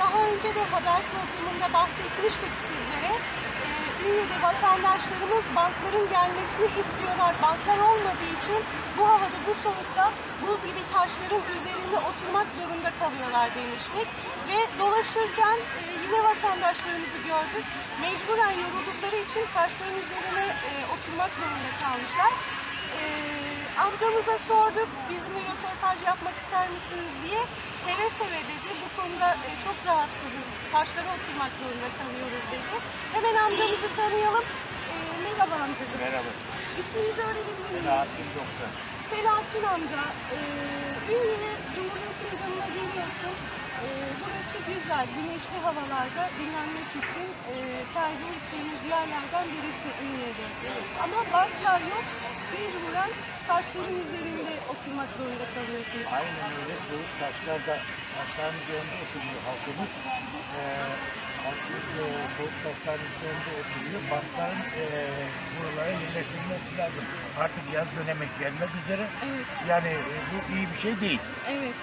daha önce de haber programında bahsetmiştik sizlere. Ee, Ünye'de vatandaşlarımız bankların gelmesini istiyorlar. Banklar olmadığı için bu havada, bu soğukta buz gibi taşların üzerinde oturmak zorunda kalıyorlar demiştik. Ve dolaşırken e, yine vatandaşlarımızı gördük. Mecburen yoruldukları için taşların üzerine e, oturmak zorunda kalmışlar. Ee, amcamıza sorduk, bizimle röportaj yapmak ister misiniz diye. Seve seve dedi, bu konuda e, çok rahatsızız, taşlara oturmak zorunda kalıyoruz dedi. Hemen amcamızı tanıyalım. Ee, merhaba amcacığım. Merhaba. İsminizi öğrenebilir miyim? Selahattin Yoksa. Selahattin amca, e, Ünye Cumhuriyet Meydanı'na geliyorsun. E, burası güzel, güneşli havalarda dinlenmek için e, tercih ettiğimiz yerlerden birisi Ünye'de. Ama banklar yok, mecburen taşların üzerinde oturmak zorunda kalıyorsunuz. Aynen öyle. Soğuk taşlarda, taşların üzerinde oturuyor halkımız. Ee, halkımız e, soğuk taşların üzerinde oturuyor. Bankların e, buralara yerleştirilmesi lazım. Artık yaz dönemi gelmek üzere. Evet, Yani e, bu iyi bir şey değil. evet.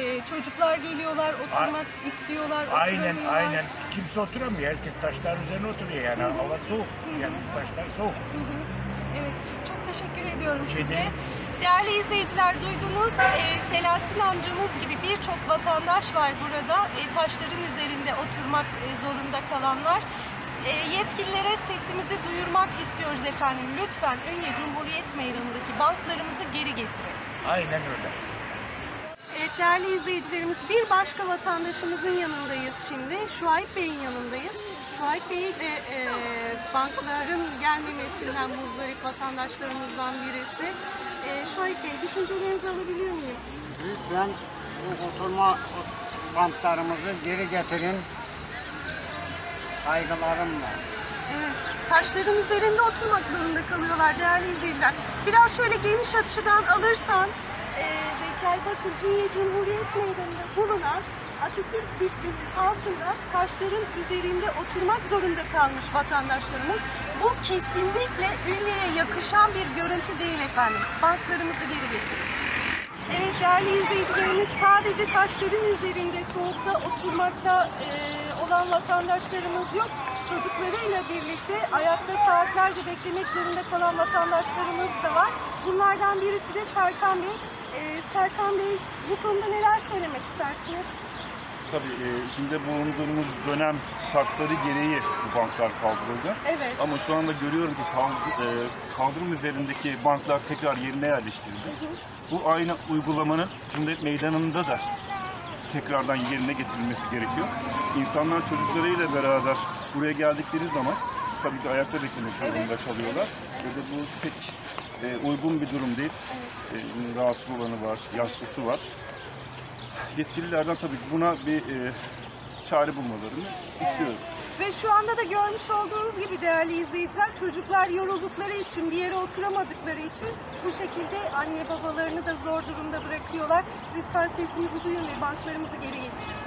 E, çocuklar geliyorlar, oturmak istiyorlar, Aynen aynen. Kimse oturamıyor. Herkes taşların üzerine oturuyor yani. Hava soğuk. Yani taşlar soğuk. Hı hı. Ediyorum size. Değerli izleyiciler duydunuz e, Selahattin amcamız gibi birçok vatandaş var burada e, taşların üzerinde oturmak e, zorunda kalanlar. E, yetkililere sesimizi duyurmak istiyoruz efendim. Lütfen Ünye Cumhuriyet Meydanı'ndaki banklarımızı geri getirin. Aynen öyle. Evet değerli izleyicilerimiz bir başka vatandaşımızın yanındayız şimdi. Şuayb Bey'in yanındayız. Şuayb Bey de e, bankların gelmemesinden muzdarip vatandaşlarımızdan birisi. E, Şuayb Bey düşüncelerinizi alabilir miyim? Lütfen bu oturma bantlarımızı geri getirin. Saygılarımla. Evet, taşların üzerinde oturmak zorunda kalıyorlar değerli izleyiciler. Biraz şöyle geniş açıdan alırsan, e, Ünye Cumhuriyet Meydanı'nda bulunan Atatürk büstünün altında taşların üzerinde oturmak zorunda kalmış vatandaşlarımız. Bu kesinlikle Ünye'ye yakışan bir görüntü değil efendim. Banklarımızı geri getirin. Evet değerli izleyicilerimiz sadece taşların üzerinde soğukta oturmakta e, olan vatandaşlarımız yok. Çocuklarıyla birlikte ayakta saatlerce beklemek zorunda kalan vatandaşlarımız da var. Bunlardan birisi de Serkan Bey. E, Serkan Bey bu konuda neler söylemek istersiniz? Tabii e, içinde bulunduğumuz dönem şartları gereği bu banklar kaldırıldı. Evet. Ama şu anda görüyorum ki kaldı- e, kaldırım üzerindeki banklar tekrar yerine yerleştirildi. Bu aynı uygulamanın Cumhuriyet Meydanı'nda da tekrardan yerine getirilmesi gerekiyor. İnsanlar çocuklarıyla beraber buraya geldikleri zaman tabii ki ayakta beklemek zorunda kalıyorlar. Ve de bu pek e, uygun bir durum değil. E, rahatsız olanı var, yaşlısı var. Yetkililerden tabii buna bir e, çare bulmalarını istiyoruz. Ve şu anda da görmüş olduğunuz gibi değerli izleyiciler çocuklar yoruldukları için bir yere oturamadıkları için bu şekilde anne babalarını da zor durumda bırakıyorlar. Lütfen sesimizi duyun ve banklarımızı geri getirin.